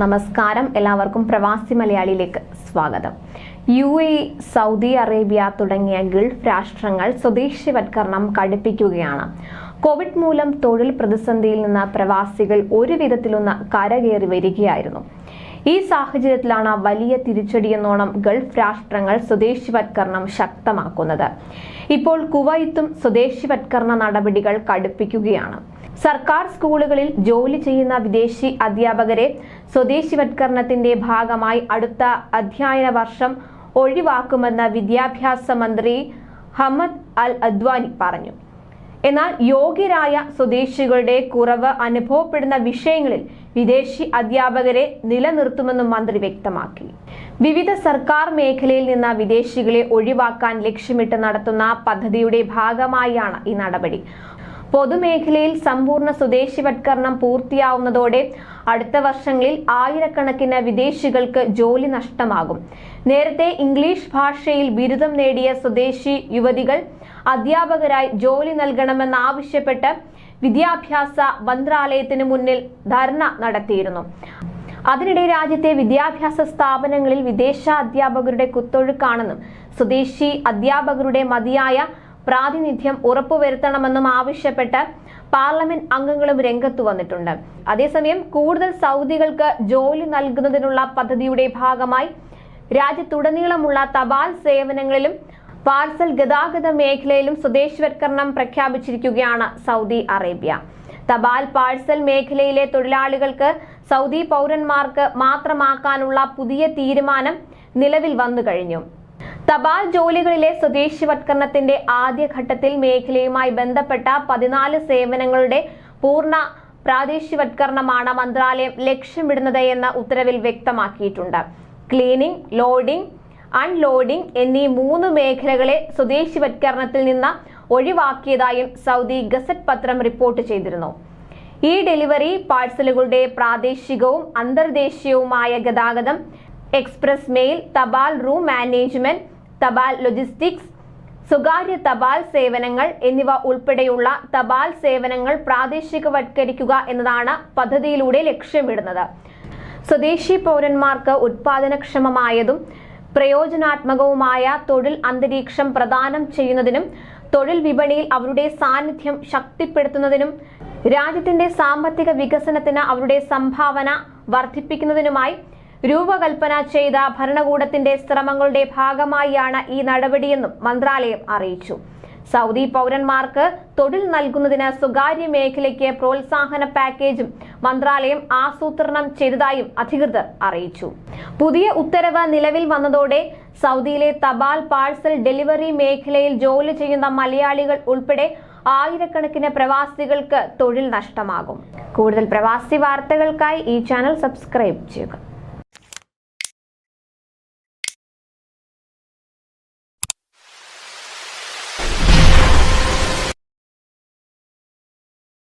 നമസ്കാരം. എല്ലാവർക്കും പ്രവാസി മലയാളിയിലേക്ക് സ്വാഗതം. യു എ സൗദി അറേബ്യ തുടങ്ങിയ ഗൾഫ് രാഷ്ട്രങ്ങൾ സ്വദേശിവത്കരണം കടുപ്പിക്കുകയാണ്. കോവിഡ് മൂലം തൊഴിൽ പ്രതിസന്ധിയിൽ നിന്ന് പ്രവാസികൾ ഒരു വിധത്തിലൊന്ന് കരകയറി വരികയായിരുന്നു. ഈ സാഹചര്യത്തിലാണ് വലിയ തിരിച്ചടിയെന്നോണം ഗൾഫ് രാഷ്ട്രങ്ങൾ സ്വദേശിവത്കരണം ശക്തമാക്കുന്നത്. ഇപ്പോൾ കുവൈത്തും സ്വദേശിവത്കരണ നടപടികൾ കടുപ്പിക്കുകയാണ്. സർക്കാർ സ്കൂളുകളിൽ ജോലി ചെയ്യുന്ന വിദേശി അധ്യാപകരെ സ്വദേശിവത്കരണത്തിന്റെ ഭാഗമായി അടുത്ത അധ്യയന വർഷം ഒഴിവാക്കുമെന്ന് വിദ്യാഭ്യാസ മന്ത്രി ഹമ്മദ് അൽ അദ്വാനി പറഞ്ഞു. എന്നാൽ യോഗ്യരായ സ്വദേശികളുടെ കുറവ് അനുഭവപ്പെടുന്ന വിഷയങ്ങളിൽ വിദേശി അധ്യാപകരെ നിലനിർത്തുമെന്നും മന്ത്രി വ്യക്തമാക്കി. വിവിധ സർക്കാർ മേഖലയിൽ നിന്ന് വിദേശികളെ ഒഴിവാക്കാൻ ലക്ഷ്യമിട്ട് നടത്തുന്ന പദ്ധതിയുടെ ഭാഗമായാണ് ഈ നടപടി. പൊതുമേഖലയിൽ സമ്പൂർണ സ്വദേശിവത്കരണം പൂർത്തിയാവുന്നതോടെ അടുത്ത വർഷങ്ങളിൽ ആയിരക്കണക്കിന് വിദേശികൾക്ക് ജോലി നഷ്ടമാകും. നേരത്തെ ഇംഗ്ലീഷ് ഭാഷയിൽ ബിരുദം നേടിയ സ്വദേശി യുവതികൾ അധ്യാപകരായി ജോലി നൽകണമെന്നാവശ്യപ്പെട്ട് വിദ്യാഭ്യാസ മന്ത്രാലയത്തിന് മുന്നിൽ ധർണ നടത്തിയിരുന്നു. അതിനിടെ രാജ്യത്തെ വിദ്യാഭ്യാസ സ്ഥാപനങ്ങളിൽ വിദേശ അധ്യാപകരുടെ കുത്തൊഴുക്കാണെന്നും സ്വദേശി അധ്യാപകരുടെ മതിയായ പ്രാതിനിധ്യം ഉറപ്പുവരുത്തണമെന്നും ആവശ്യപ്പെട്ട് പാർലമെന്റ് അംഗങ്ങളും രംഗത്തു വന്നിട്ടുണ്ട്. അതേസമയം കൂടുതൽ സൗദികൾക്ക് ജോലി നൽകുന്നതിനുള്ള പദ്ധതിയുടെ ഭാഗമായി രാജ്യത്തുടനീളമുള്ള തപാൽ സേവനങ്ങളിലും പാർസൽ ഗതാഗത മേഖലയിലും സ്വദേശവൽക്കരണം പ്രഖ്യാപിച്ചിരിക്കുകയാണ് സൗദി അറേബ്യ. തപാൽ പാഴ്സൽ മേഖലയിലെ തൊഴിലാളികൾക്ക് സൗദി പൗരന്മാർക്ക് മാത്രമാക്കാനുള്ള പുതിയ തീരുമാനം നിലവിൽ വന്നു കഴിഞ്ഞു തപാൽ ജോലികളിലെ സ്വദേശിവത്കരണത്തിന്റെ ആദ്യഘട്ടത്തിൽ മേഖലയുമായി ബന്ധപ്പെട്ട പതിനാല് സേവനങ്ങളുടെ പൂർണ പ്രാദേശികവത്കരണമാണ് മന്ത്രാലയം ലക്ഷ്യമിടുന്നത് എന്ന ഉത്തരവിൽ വ്യക്തമാക്കിയിട്ടുണ്ട്. ക്ലീനിംഗ് ലോഡിംഗ് അൺലോഡിംഗ് എന്നീ മൂന്ന് മേഖലകളെ സ്വദേശിവത്കരണത്തിൽ നിന്ന് ഒഴിവാക്കിയതായും സൗദി ഗസറ്റ് പത്രം റിപ്പോർട്ട് ചെയ്തിരുന്നു. ഈ ഡെലിവറി പാഴ്സലുകളുടെ പ്രാദേശികവും അന്തർദേശീയവുമായ ഗതാഗതം എക്സ്പ്രസ് മെയിൽ തപാൽ റൂം മാനേജ്മെന്റ് തപാൽ ലോജിസ്റ്റിക്സ് സ്വകാര്യ തപാൽ സേവനങ്ങൾ എന്നിവ ഉൾപ്പെടെയുള്ള തപാൽ സേവനങ്ങൾ പ്രാദേശികവത്കരിക്കുക എന്നതാണ് പദ്ധതിയിലൂടെ ലക്ഷ്യമിടുന്നത്. സ്വദേശി പൗരന്മാർക്ക് ഉത്പാദനക്ഷമമായതും പ്രയോജനാത്മകവുമായ തൊഴിൽ അന്തരീക്ഷം പ്രദാനം ചെയ്യുന്നതിനും തൊഴിൽ വിപണിയിൽ അവരുടെ സാന്നിധ്യം ശക്തിപ്പെടുത്തുന്നതിനും രാജ്യത്തിന്റെ സാമ്പത്തിക വികസനത്തിന് അവരുടെ സംഭാവന വർദ്ധിപ്പിക്കുന്നതിനുമായി രൂപകൽപ്പന ചെയ്ത ഭരണകൂടത്തിന്റെ ശ്രമങ്ങളുടെ ഭാഗമായാണ് ഈ നടപടിയെന്നും മന്ത്രാലയം അറിയിച്ചു. സൗദി പൗരന്മാർക്ക് തൊഴിൽ നൽകുന്നതിന് സ്വകാര്യ മേഖലയ്ക്ക് പ്രോത്സാഹന പാക്കേജും മന്ത്രാലയം ആസൂത്രണം ചെയ്തതായും അധികൃതർ അറിയിച്ചു. പുതിയ ഉത്തരവ് നിലവിൽ വന്നതോടെ സൗദിയിലെ തപാൽ പാഴ്സൽ ഡെലിവറി മേഖലയിൽ ജോലി ചെയ്യുന്ന മലയാളികൾ ഉൾപ്പെടെ ആയിരക്കണക്കിന് പ്രവാസികൾക്ക് തൊഴിൽ നഷ്ടമാകും. കൂടുതൽ പ്രവാസി വാർത്തകൾക്കായി ഈ ചാനൽ സബ്സ്ക്രൈബ് ചെയ്യുക.